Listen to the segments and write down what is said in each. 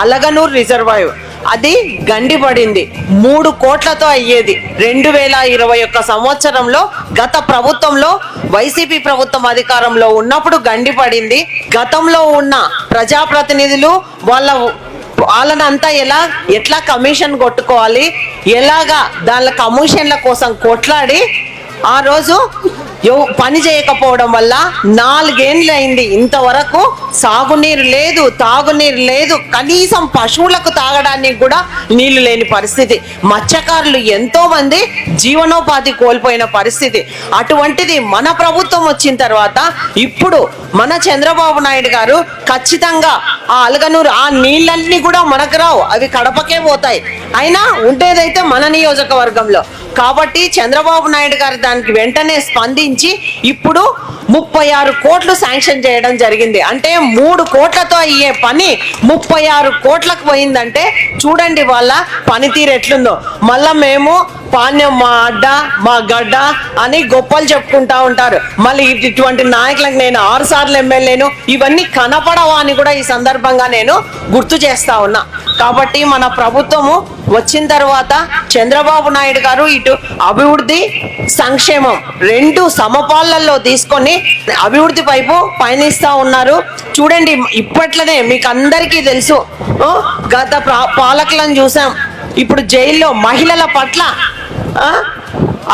అలగనూర్ reservoir. అది గండిపడింది మూడు కోట్లతో అయ్యేది. రెండు వేల ఇరవై ఒక్క సంవత్సరంలో గత ప్రభుత్వంలో వైసీపీ ప్రభుత్వం అధికారంలో ఉన్నప్పుడు గండిపడింది గతంలో ఉన్న ప్రజాప్రతినిధులు వాళ్ళ వాళ్ళనంతా ఎలా ఎట్లా కమిషన్ కొట్టుకోవాలి ఎలాగా దాని కమిషన్ల కోసం కొట్లాడి ఆ రోజు పని చేయకపోవడం వల్ల నాలుగేండ్లు అయింది ఇంతవరకు సాగునీరు లేదు తాగునీరు లేదు. కనీసం పశువులకు తాగడానికి కూడా నీళ్ళు లేని పరిస్థితి. మత్స్యకారులు ఎంతో మంది జీవనోపాధి కోల్పోయిన పరిస్థితి. అటువంటిది మన ప్రభుత్వం వచ్చిన తర్వాత ఇప్పుడు మన చంద్రబాబు నాయుడు గారు ఖచ్చితంగా ఆ అలగనూరు ఆ నీళ్ళన్నీ కూడా మనకు రావు. అవి కడపకే పోతాయి. అయినా ఉండేదైతే మన నియోజకవర్గంలో. కాబట్టి చంద్రబాబు నాయుడు గారు దానికి వెంటనే స్పందించి ఇప్పుడు ముప్పై ఆరు కోట్లు శాంక్షన్ చేయడం జరిగింది. అంటే మూడు కోట్లతో అయ్యే పని ముప్పై ఆరు కోట్లకు పోయిందంటే చూడండి వాళ్ళ పనితీరు ఎట్లుందో. మళ్ళా మేము పాణ్యం మా అడ్డ మా గడ్డ అని గొప్పలు చెప్పుకుంటా ఉంటారు. మళ్ళీ ఇటు- ఇటువంటి నాయకులకు నేను ఆరు సార్లు ఎమ్మెల్యేను. ఇవన్నీ కనపడవా అని కూడా ఈ సందర్భంగా నేను గుర్తు చేస్తా ఉన్నా. కాబట్టి మన ప్రభుత్వము వచ్చిన తర్వాత చంద్రబాబు నాయుడు గారు ఇటు అభివృద్ధి సంక్షేమం రెండు సమపాలల్లో తీసుకొని అభివృద్ధి వైపు పయనిస్తూ ఉన్నారు. చూడండి ఇప్పట్లోనే మీకు అందరికీ తెలుసు గత పాలకులను చూసాం. ఇప్పుడు జైల్లో మహిళల పట్ల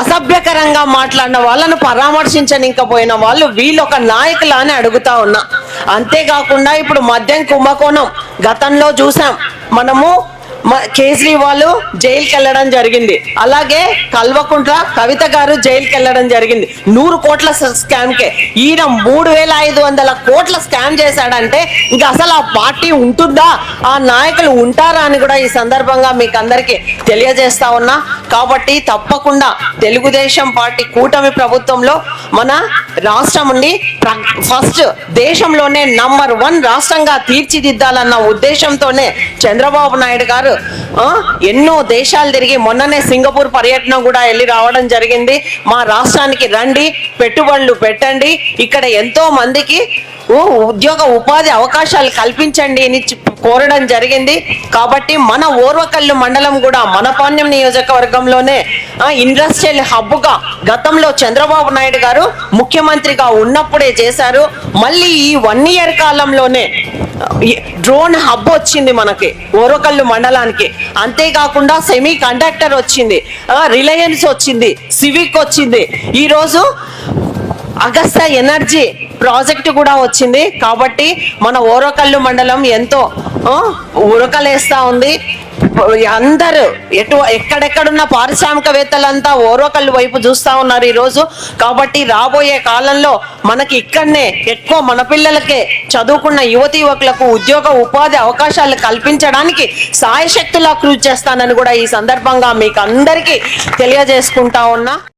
అసభ్యకరంగా మాట్లాడిన వాళ్ళను పరామర్శించనికపోయిన వాళ్ళు వీళ్ళొక ఒక నాయకులా అని అడుగుతా ఉన్నా. అంతేకాకుండా ఇప్పుడు మద్యం కుంభకోణం గతంలో చూసాం. మనము కేజ్రీవాల్ జైలుకి వెళ్ళడం జరిగింది. అలాగే కల్వకుంట్ల కవిత గారు జైలుకి వెళ్ళడం జరిగింది. నూరు కోట్ల స్కామ్ కే ఈయన మూడు వేల ఐదు వందల కోట్ల స్కామ్ చేశాడంటే ఇంకా అసలు ఆ పార్టీ ఉంటుందా? ఆ నాయకులు ఉంటారా అని కూడా ఈ సందర్భంగా మీకు అందరికీ తెలియజేస్తా ఉన్నా. కాబట్టి తప్పకుండా తెలుగుదేశం పార్టీ కూటమి ప్రభుత్వంలో మన రాష్ట్రం ఉండి ఫస్ట్ దేశంలోనే నంబర్ వన్ రాష్ట్రంగా తీర్చిదిద్దాలన్న ఉద్దేశంతోనే చంద్రబాబు నాయుడు గారు ఎన్నో దేశాలు తిరిగి మొన్ననే సింగపూర్ పర్యటన కూడా వెళ్ళి రావడం జరిగింది. మా రాష్ట్రానికి రండి పెట్టుబడులు పెట్టండి. ఇక్కడ ఎంతో మందికి ఉద్యోగ ఉపాధి అవకాశాలు కల్పించండి అని కోరడం జరిగింది. కాబట్టి మన ఓర్వకల్లు మండలం కూడా మనపాణ్యం నియోజకవర్గంలోనే ఇండస్ట్రియల్ హబ్గా గతంలో చంద్రబాబు నాయుడు గారు ముఖ్యమంత్రిగా ఉన్నప్పుడే చేశారు. మళ్ళీ ఈ వన్ ఇయర్ కాలంలోనే డ్రోన్ హబ్ వచ్చింది మనకి ఓరకల్లు మండలానికి. అంతేకాకుండా సెమీ కండక్టర్ వచ్చింది రిలయన్స్ వచ్చింది సివిక్ వచ్చింది. ఈరోజు అగస్త ఎనర్జీ ప్రాజెక్ట్ కూడా వచ్చింది. కాబట్టి మన ఓరకల్లు మండలం ఎంతో ఉరకలేస్తూ ఉంది. అందరూ ఎటు ఎక్కడెక్కడున్న పారిశ్రామికవేత్తలంతా ఓరోకల్లు వైపు చూస్తా ఉన్నారు ఈరోజు. కాబట్టి రాబోయే కాలంలో మనకి ఇక్కడనే ఎక్కువ మన పిల్లలకే చదువుకున్న యువతి యువకులకు ఉద్యోగ ఉపాధి అవకాశాలు కల్పించడానికి సాయశక్తులా కృషి చేస్తానని కూడా ఈ సందర్భంగా మీకు అందరికీ తెలియజేసుకుంటా ఉన్నా.